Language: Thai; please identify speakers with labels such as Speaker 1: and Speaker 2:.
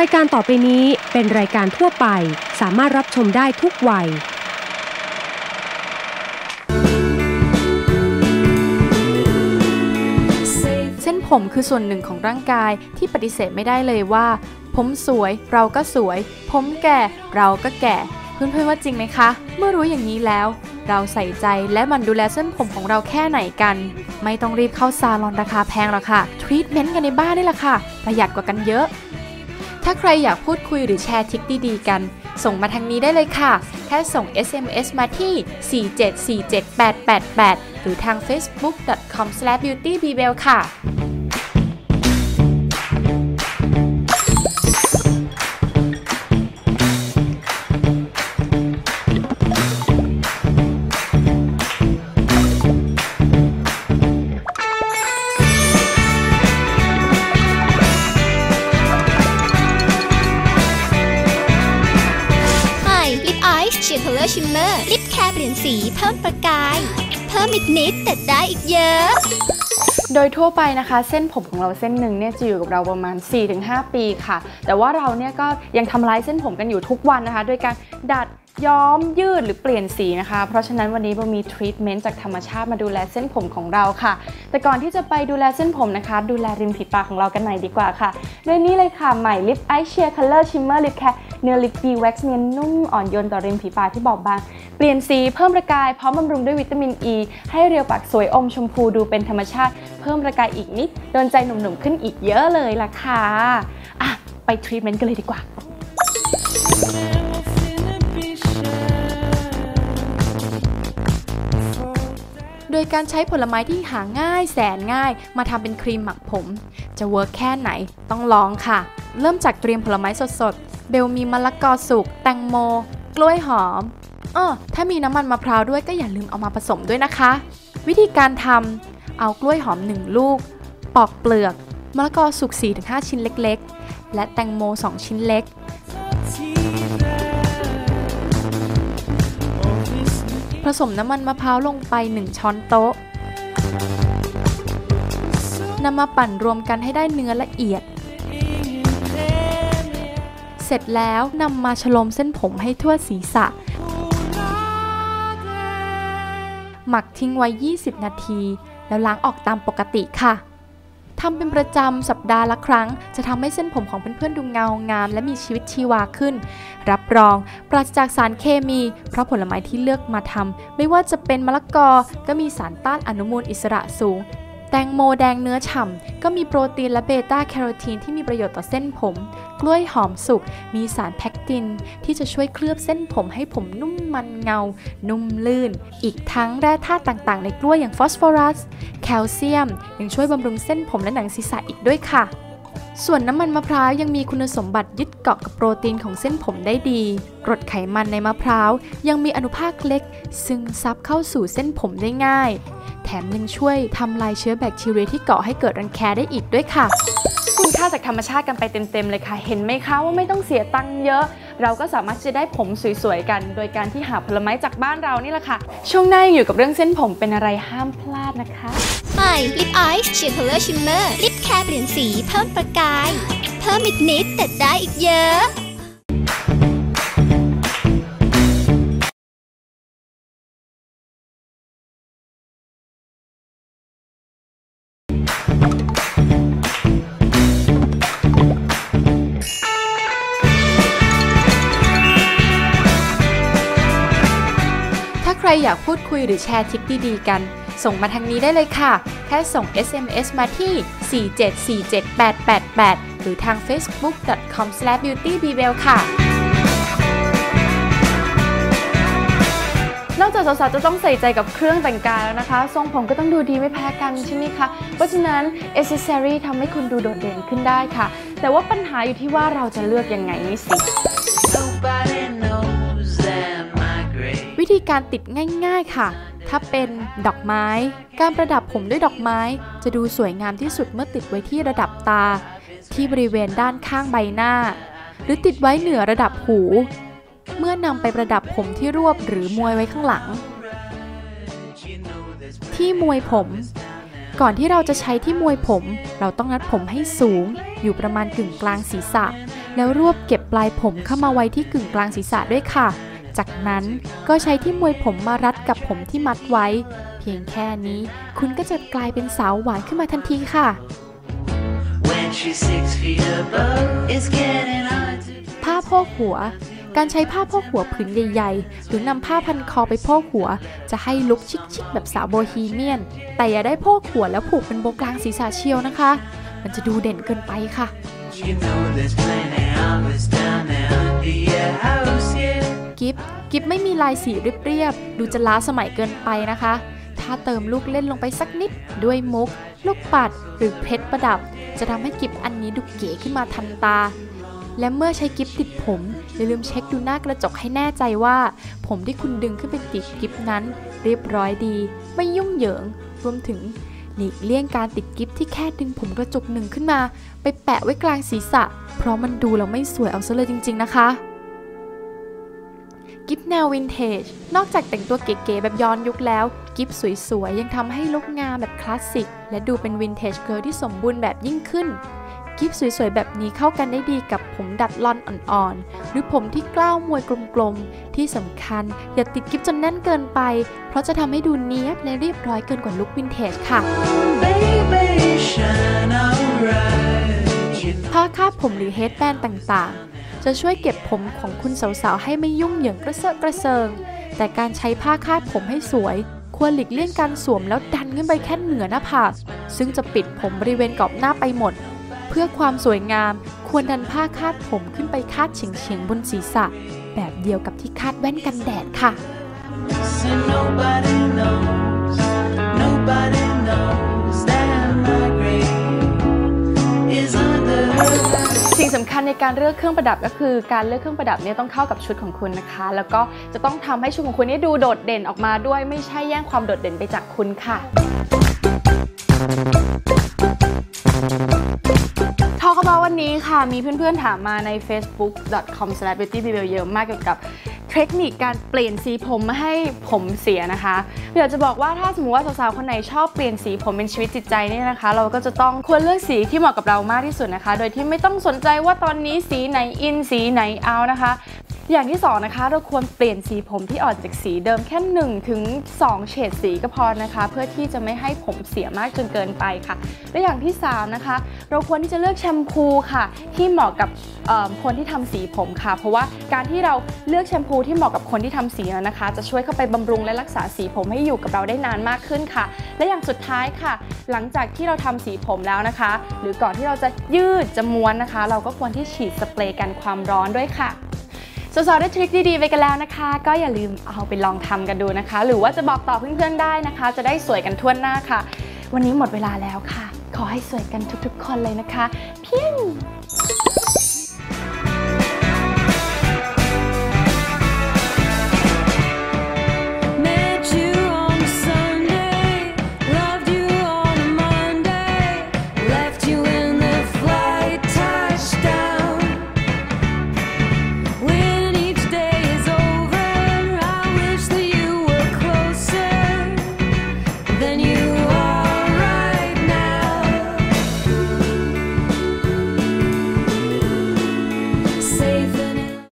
Speaker 1: รายการต่อไปนี้เป็นรายการทั่วไป สามารถรับชมได้ทุกวัย
Speaker 2: เส้นผมคือส่วนหนึ่งของร่างกายที่ปฏิเสธไม่ได้เลยว่า ผมสวยเราก็สวย ผมแก่เราก็แก่เพื่อนๆว่าจริงไหมคะ เมื่อรู้อย่างนี้แล้ว เราใส่ใจและมันดูแลเส้นผมของเราแค่ไหนกัน ไม่ต้องรีบเข้าซาลอนราคาแพงหรอกค่ะทรีทเมนต์กันในบ้านนี่แหละค่ะ ประหยัดกว่ากันเยอะ ถ้าใครอยากพูดคุยหรือแชร์ทริคดีๆกัน ส่งมาทางนี้ได้เลยค่ะ แค่ส่ง SMS มาที่ 4747888 หรือทาง facebook.com/beautybell ค่ะ
Speaker 3: เชียร์คัลเลอร์ชิมเมอร์ลิปแคร์เปลี่ยนสีเพิ่มประกาย เพิ่มอีกนิดแต่ได้อีกเยอะ
Speaker 2: โดยทั่วไปนะคะ เส้นผมของเราเส้นหนึ่งเนี่ยจะอยู่กับเราประมาณ 4-5 ปีค่ะ แต่ว่าเราเนี่ยก็ยังทำลายเส้นผมกันอยู่ทุกวันนะคะโดยการดัด ย้อมยืดหรือเปลี่ยนสีนะคะ เพราะฉะนั้นวันนี้เรามีทรีทเมนต์จากธรรมชาติมาดูแลเส้นผมของเราค่ะ แต่ก่อนที่จะไปดูแลเส้นผมนะคะ ดูแลริมฝีปากของเรากันหน่อยดีกว่าค่ะโดยนี้เลยค่ะ ใหม่ลิปไอเชียร์คัลเลอร์ชิมเมอร์ลิปแคร์เนื้อลิปบีแว็กซ์เนียนนุ่มอ่อนโยนต่อริมฝีปากที่บอบบาง เปลี่ยนสีเพิ่มประกายพร้อมบำรุงด้วยวิตามินอ e, ีให้เรียวปากสวยอมชมพูดูเป็นธรรมชาติเพิ่มประกายอีกนิดโดนใจหนุ่มๆขึ้นอีกเยอะเลยล่ะค่ะอะไปทรีทเมนต์กันเลยดีกว่า โดยการใช้ผลไม้ที่หาง่ายแสนง่าย มาทำเป็นครีมหมักผม จะเวิร์กแค่ไหนต้องลองค่ะ เริ่มจากเตรียมผลไม้สดๆ เบลมีมะละกอสุก แตงโม กล้วยหอมเออถ้ามีน้ำมันมะพร้าวด้วยก็อย่าลืมเอามาผสมด้วยนะคะ วิธีการทำเอากล้วยหอม 1 ลูก ปอกเปลือก มะละกอสุก4-5 ชิ้นเล็ก ๆ และแตงโม 2 ชิ้นเล็ก ผสมน้ำมันมะพร้าวลงไป 1 ช้อนโต๊ะนำมาปั่นรวมกันให้ได้เนื้อละเอียด เสร็จแล้วนำมาฉลมเส้นผมให้ทั่วศีรษะ หมักทิ้งไว้ 20 นาที แล้วล้างออกตามปกติค่ะ ทำเป็นประจำสัปดาห์ละครั้ง จะทำให้เส้นผมของเพื่อนๆดูเงางาม และมีชีวิตชีวาขึ้น รับรองปราศจากสารเคมี เพราะผลไม้ที่เลือกมาทำไม่ว่าจะเป็นมะละกอก็มีสารต้านอนุมูลอิสระสูง แตงโมแดงเนื้อฉ่ำก็มีโปรตีนและเบต้าแคโรทีนที่มีประโยชน์ต่อเส้นผม กล้วยหอมสุกมีสารแพคติน ที่จะช่วยเคลือบเส้นผมให้ผมนุ่มมันเงา นุ่มลื่น อีกทั้งแร่ธาตุต่างๆ ในกล้วยอย่างฟอสฟอรัส แคลเซียม ยังช่วยบำรุงเส้นผมและหนังศีรษะอีกด้วยค่ะ ส่วนน้ำมันมะพร้าวยังมีคุณสมบัติยึดเกาะกับโปรตีนของเส้นผมได้ดีกรดไขมันในมะพร้าว ยังมีอนุภาคเล็ก ซึมซับเข้าสู่เส้นผมได้ง่าย แถมยังช่วยทำลายเชื้อแบคทีเรียที่เกาะให้เกิดรังแคได้อีกด้วยค่ะ คุณค่าจากธรรมชาติกันไปเต็มๆเลยค่ะ เห็นไหมคะว่าไม่ต้องเสียตังค์เยอะ เราก็สามารถจะได้ผมสวยๆกัน โดยการที่หาผลไม้จากบ้านเรานี่แหละค่ะ ช่วงหน้ายังอยู่กับเรื่องเส้นผมเป็นอะไรห้ามพลาดนะคะ
Speaker 3: ใหม่ลิปออยส์เชียร์คัลเลอร์ชิมเมอร์ลิปแคร์เปลี่ยนสีเพิ่มประกาย เพิ่มอีกนิดแต่ได้อีกเยอะ
Speaker 2: รอยากพูดคุยหรือแชร์ทริคดีๆกัน ส่งมาทางนี้ได้เลยค่ะ แค่ส่ง SMS มาที่ 4747888 หรือทาง facebook.com/beautybell ค่ะ นอกจากสาวๆจะต้องใส่ใจกับเครื่องแต่งกายแล้วนะคะ ทรงผมก็ต้องดูดีไม่แพ้กันใช่ไหมคะ เพราะฉะนั้น accessory ทำให้คุณดูโดดเด่นขึ้นได้ค่ะ แต่ว่าปัญหาอยู่ที่ว่าเราจะเลือกยังไงนี่สิ ธีการติดง่ายๆค่ะ ถ้าเป็นดอกไม้ การประดับผมด้วยดอกไม้ จะดูสวยงามที่สุดเมื่อติดไว้ที่ระดับตา ที่บริเวณด้านข้างใบหน้า หรือติดไว้เหนือระดับหู เมื่อนำไปประดับผมที่รวบหรือมวยไว้ข้างหลัง ที่มวยผม ก่อนที่เราจะใช้ที่มวยผม เราต้องนัดผมให้สูง อยู่ประมาณกึ่งกลางศีรษะ แล้วรวบเก็บปลายผมเข้ามาไว้ที่กึ่งกลางศีรษะด้วยค่ะ จากนั้นก็ใช้ที่มวยผมมารัดกับผมที่มัดไว้ เพียงแค่นี้คุณก็จะกลายเป็นสาวหวานขึ้นมาทันทีค่ะ
Speaker 4: When she's six feet above, it's getting hard to
Speaker 2: ผ้าโพกหัว การใช้ผ้าโพกหัวผืนใหญ่ๆ หรือนำผ้าพันคอไปโพกหัว จะให้ลุคชิคๆแบบสาวโบฮีเมียน แต่อย่าได้โพกหัวแล้วผูกเป็นโบว์กลางศีรษะเชียวนะคะ มันจะดูเด่นเกินไปค่ะ
Speaker 4: You know
Speaker 2: กิฟกิฟไม่มีลายสีเรียบๆดูจะล้าสมัยเกินไปนะคะ ถ้าเติมลูกเล่นลงไปสักนิดด้วยมุก ลูกปัดหรือเพชรประดับ จะทำให้กิฟอันนี้ดูเก๋ขึ้นมาทันตา และเมื่อใช้กิฟติดผม อย่าลืมเช็คดูหน้ากระจกให้แน่ใจว่า ผมที่คุณดึงขึ้นไปติดกิฟนั้น เรียบร้อยดี ไม่ยุ่งเหยิงรวมถึงหลีกเลี่ยงการติดกิฟที่แค่ดึงผมกระจกหนึ่งขึ้นมา ไปแปะไว้กลางศีรษะ เพราะมันดูแล้วไม่สวยเอาซะเลยจริง ๆ นะคะ กิฟแนววินเทจ นอกจากแต่งตัวเก๋ๆแบบย้อนยุคแล้ว กิฟสวยๆ ยังทำให้ลุกงามแบบคลาสสิก และดูเป็นวินเทจเกิร์ลที่สมบูรณ์แบบยิ่งขึ้น กิฟสวยๆ แบบนี้เข้ากันได้ดีกับผมดัดลอนอ่อนๆ หรือผมที่กล้าวมวยกลมๆ ที่สำคัญอย่าติดกิฟจนแน่นเกินไป เพราะจะทำให้ดูเนียบและเรียบร้อยเกินกว่าลุควินเทจค่ะ
Speaker 4: Baby, shine alright. You know
Speaker 2: ผ้าคาดผมหรือเฮดแบนต่างๆ จะช่วยเก็บผมของคุณสาวๆ ให้ไม่ยุ่งเหยิงกระเซาะกระเซิง แต่การใช้ผ้าคาดผมให้สวย ควรหลีกเลี่ยงการสวมแล้วดันขึ้นไปแค่เหนือหน้าผากซึ่งจะปิดผมบริเวณกรอบหน้าไปหมด เพื่อความสวยงาม ควรดันผ้าคาดผมขึ้นไปคาดเฉียงๆบนศีรษะ แบบเดียวกับที่คาดแว่นกันแดดค่ะ
Speaker 4: So nobody knows,
Speaker 2: ญในการเลือกเครื่องประดับก็คือการเลือกเครื่องประดับเนี่ยต้องเข้ากับชุดของคุณนะคะ แล้วก็จะต้องทำให้ชุดของคุณนี่ดูโดดเด่นออกมาด้วย ไม่ใช่แย่งความโดดเด่นไปจากคุณค่ะทอ l k บอวันนี้ค่ะมีเพื่อนๆถามมาใน facebook.com/beautybibel เยอะมากเกี่ยวกับ เทคนิคการเปลี่ยนสีผมไม่ให้ผมเสียนะคะอยากจะบอกว่าถ้าสมมติว่าสาวๆคนไหนชอบเปลี่ยนสีผมเป็นชีวิตจิตใจเนี่ยนะคะ เราก็จะต้องควรเลือกสีที่เหมาะกับเรามากที่สุดนะคะ โดยที่ไม่ต้องสนใจว่าตอนนี้สีไหนอินสีไหนเอานะคะ อย่างที่สองนะคะเราควรเปลี่ยนสีผมที่อ่อนจากสีเดิมแค่1ถึง2เฉดสีก็พอนะคะ เพื่อที่จะไม่ให้ผมเสียมากจนเกินไปค่ะ และอย่างที่สามนะคะ เราควรที่จะเลือกแชมพูค่ะ ที่เหมาะกับคนที่ทำสีผมค่ะ เพราะว่าการที่เราเลือกแชมพูที่เหมาะกับคนที่ทำสีแล้วนะคะ จะช่วยเข้าไปบำรุงและรักษาสีผมให้อยู่กับเราได้นานมากขึ้นค่ะ และอย่างสุดท้ายค่ะ หลังจากที่เราทำสีผมแล้วนะคะ หรือก่อนที่เราจะยืดจะม้วนนะคะ เราก็ควรที่ฉีดสเปรย์กันความร้อนด้วยค่ะสาวๆได้ทริคดีๆไปกันแล้วนะคะ ก็อย่าลืมเอาไปลองทำกันดูนะคะ หรือว่าจะบอกต่อเพื่อนๆได้นะคะ จะได้สวยกันทั่วหน้าค่ะ วันนี้หมดเวลาแล้วค่ะ ขอให้สวยกันทุกๆ คนเลยนะคะ เพียง